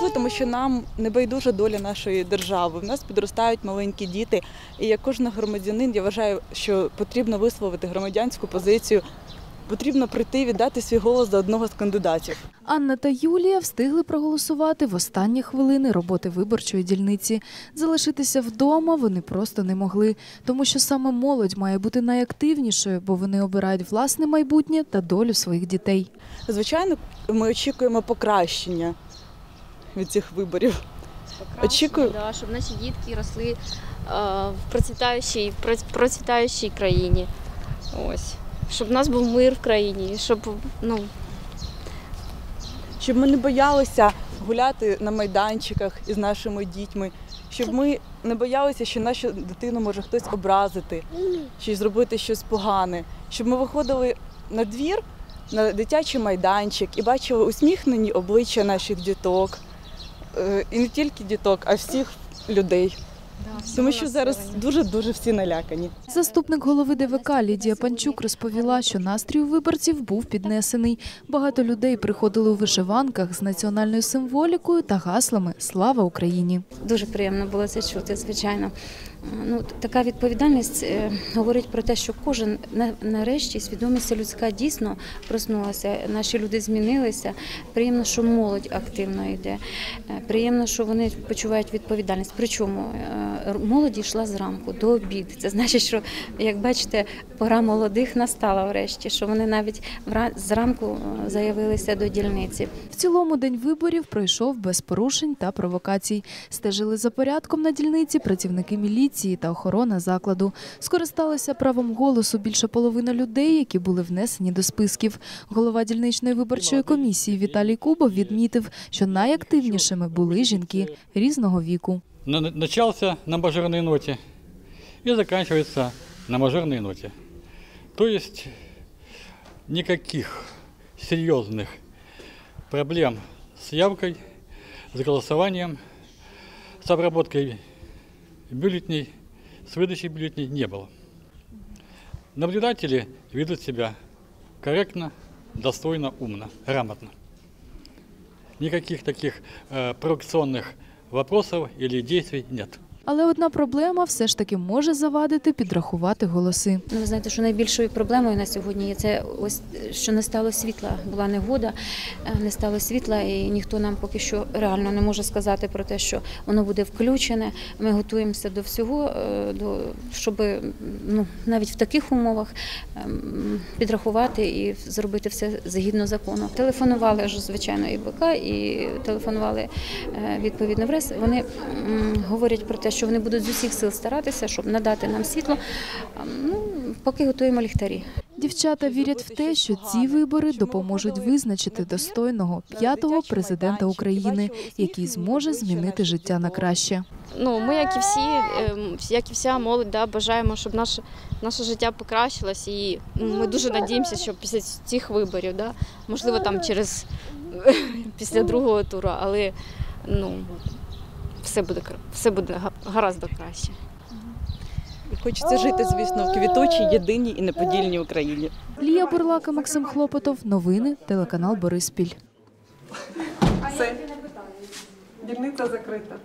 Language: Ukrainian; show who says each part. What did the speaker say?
Speaker 1: прийшли, тому що нам не байдужа доля нашої держави. В нас підростають маленькі діти. І як кожен громадянин, я вважаю, що потрібно висловити громадянську позицію. Потрібно прийти і віддати свій голос за одного з кандидатів.
Speaker 2: Анна та Юлія встигли проголосувати в останні хвилини роботи виборчої дільниці. Залишитися вдома вони просто не могли, тому що саме молодь має бути найактивнішою, бо вони обирають власне майбутнє та долю своїх дітей.
Speaker 1: Звичайно, ми очікуємо покращення від цих виборів. Очікую.
Speaker 3: Да, щоб наші дітки росли е, в процвітаючій, процвітаючій країні. Ось. Щоб в нас був мир в країні, щоб ну,
Speaker 1: щоб ми не боялися гуляти на майданчиках із нашими дітьми, щоб ми не боялися, що нашу дитину може хтось образити чи зробити щось погане, щоб ми виходили на двір, на дитячий майданчик і бачили усміхнені обличчя наших діток. Е, І не тільки діток, а всіх людей. Тому що зараз дуже дуже всі налякані.
Speaker 2: Заступник голови ДВК Лідія Панчук розповіла, що настрій у виборців був піднесений. Багато людей приходили у вишиванках з національною символікою та гаслами Слава Україні.
Speaker 4: Дуже приємно було це чути, звичайно. Ну, така відповідальність е, говорить про те, що кожен на- нарешті свідомість людська дійсно проснулася. Наші люди змінилися. Приємно, що молодь активно йде. Е, Приємно, що вони почувають відповідальність. Причому е, молодь йшла зранку до обіду. Це значить, що як бачите, пора молодих настала врешті, що вони навіть зранку е, заявилися до дільниці.
Speaker 2: В цілому день виборів пройшов без порушень та провокацій. Стежили за порядком на дільниці працівники міліції та охорона закладу. Скористалися правом голосу більше половини людей, які були внесені до списків. Голова дільничної виборчої комісії Віталій Кубов відмітив, що найактивнішими були жінки різного віку.
Speaker 5: На- начался на мажорной ноте и заканчивается на мажорной ноте. То есть никаких серьезных проблем с явкой, с голосованием, с обработкой бюллетней, с выдачей бюллетней не было. Наблюдатели ведут себя корректно, достойно, умно, грамотно. Никаких таких э, провокационных вопросов или действий нет.
Speaker 2: Але одна проблема все ж таки може завадити підрахувати голоси.
Speaker 4: Ну, ви знаєте, що найбільшою проблемою на сьогодні є це ось що не стало світла. Була негода, е, не стало світла, і ніхто нам поки що реально не може сказати про те, що воно буде включене. Ми готуємося до всього, е, до щоб ну навіть в таких умовах ем, підрахувати і зробити все згідно закону. Телефонували ж звичайно і БК, і телефонували е, відповідно в РЕС. Вони говорять про те, що вони будуть з усіх сил старатися, щоб надати нам світло. Ну поки готуємо ліхтарі.
Speaker 2: Дівчата вірять в те, що ці вибори допоможуть визначити достойного п'ятого президента України, який зможе змінити життя на краще.
Speaker 3: ну, ми, як і всі, ем, як і вся молодь, да, бажаємо, щоб наше, наше життя покращилось. І ми дуже надіємося, що після цих виборів, да, можливо, там через після другого туру, але ну, все буде, все буде гаразд краще.
Speaker 1: І хочеться жити, звісно, в квітучій, єдиній і неподільній Україні.
Speaker 2: Лія Бурлака, Максим Хлопотов. Новини. Телеканал Бориспіль.
Speaker 1: Все. Дільниця закрита.